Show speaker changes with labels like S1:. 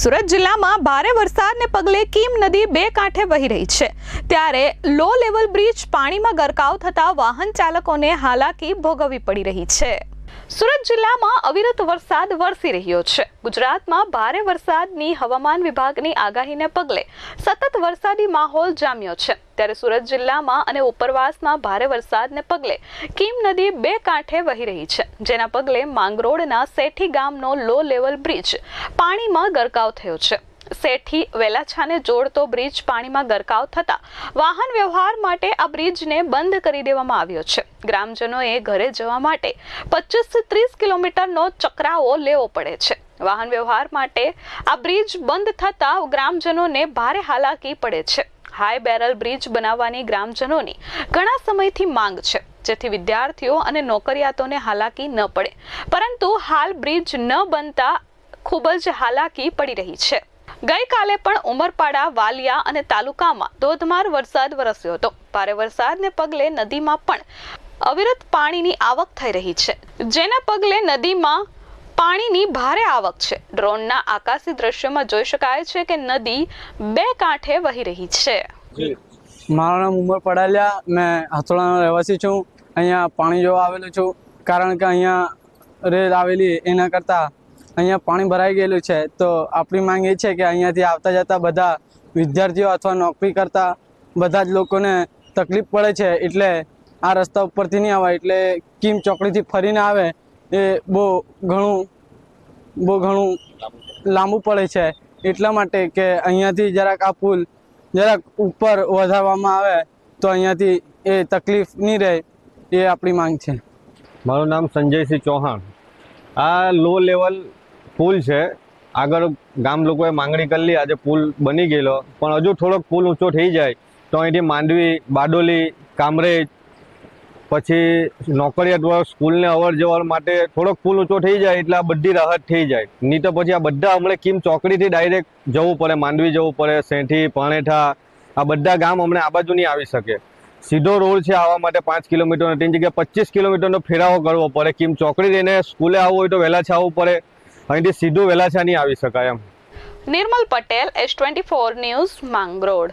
S1: સુરત જિલ્લામાં ભારે વરસાદને પગલે કીમ નદી બે કાંઠે વહી રહી છે. ત્યારે લો લેવલ બ્રિજ પાણીમાં ગરકાવ થતા વાહન ચાલકોને હાલાકી ભોગવવી પડી રહી છે. સુરત જિલ્લામાં અવિરત વરસાદ વરસી રહ્યો છે. ગુજરાતમાં ભારે વરસાદની હવામાન વિભાગની આગાહીને પગલે સતત વરસાદી માહોલ જામ્યો છે. ત્યારે સુરત જિલ્લામાં અને ઉપરવાસમાં ભારે વરસાદને પગલે કીમ નદી બે કાંઠે વહી રહી છે, જેના પગલે માંગરોળના સેઠી ગામનો લો લેવલ બ્રિજ પાણીમાં ગરકાવ થયો છે. સેઠી વેલાછાને જોડતો બ્રિજ પાણીમાં ગરકાવ થતા વાહન વ્યવહાર માટે આ બ્રિજને બંધ કરી દેવામાં આવ્યો છે. ગ્રામજનોએ ઘરે જવા માટે પચીસ ત્રીસ કિલોમીટરનો ચકરાવો લેવો પડે છે. વાહન વ્યવહાર માટે આ બ્રિજ બંધ થતા ગ્રામજનોને ભારે હાલાકી પડે છે. હાઈ બેરલ બ્રિજ બનાવવાની ગ્રામજનોની ઘણા સમયથી માંગ છે. જેથી વિદ્યાર્થીઓ અને નોકરિયાતોને હાલાકી ન પડે. પરંતુ હાલ બ્રિજ ન બનતા ખૂબ જ હાલાકી પડી રહી છે. ગઈકાલે પણ ઉમરપાડા, વાલિયા અને તાલુકામાં ધોધમાર વરસાદ વરસ્યો હતો. ભારે વરસાદને પગલે નદીમાં પણ અવિરત પાણીની આવક થઈ રહી છે. જેના પગલે નદીમાં પાણીની ભારે આવક છે. ડ્રોનના આકાશી દ્રશ્યમાં જોઈ શકાય છે કે નદી બે કાંઠે વહી રહી છે.
S2: મારું નામ ઉમર પડાલિયા મેં હથોડાનો રહેવાસી છું. અહીંયા પાણી જોવા આવેલો છું. કારણ કે અહીંયા રેલ આવેલી એના કરતાં અહીંયા પાણી ભરાઈ ગયેલું છે, તો આપણી માંગ એ છે કે અહીંયાથી આવતા જતા બધા વિદ્યાર્થીઓ અથવા નોકરી કરતા બધા જ લોકોને તકલીફ પડે છે, એટલે આ રસ્તા ઉપરથી નહીં આવે, એટલે કિમ ચોકડીથી ફરીને આવે એ બહુ ઘણું બહુ ઘણું લાંબુ પડે છે, એટલા માટે કે અહીંયાથી જરાક આ પુલ જરાક ઉપર વધારવામાં આવે, તો અહીંયાથી એ તકલીફ નહીં રહે, એ આપણી માંગ છે.
S3: મારું નામ સંજયસિંહ ચૌહાણ. આ લો લેવલ પુલ છે. આગળ ગામ લોકોએ માંગણી કરેલી, આજે પુલ બની ગયેલો. પણ હજુ થોડોક પુલ ઊંચો થઈ જાય, તો અહીંથી માંડવી, બારડોલી, કામરેજ, પછી નોકરિયાત વર્ગ સ્કૂલને અવર જવર માટે થોડોક પુલ ઊંચો થઈ જાય, એટલે આ બધી રાહત થઈ જાય. નહીં તો પછી આ બધા હમણાં કિમ ચોકડીથી ડાયરેક્ટ જવું પડે, માંડવી જવું પડે, સેઠી પાણેઠા આ બધા ગામ હમણાં આ બાજુ નહીં આવી શકે. સીધો રોડ છે આવવા માટે પાંચ કિલોમીટરનો તેની જગ્યાએ પચીસ કિલોમીટરનો ફેરાવો કરવો પડે. કિમ ચોકડી રહીને સ્કૂલે આવવું હોય તો વહેલાછા આવવું પડે. અહીંથી સીધું વહેલાછા નહીં આવી શકાય એમ.
S1: Nirmal Patel S twenty four news Mangrol.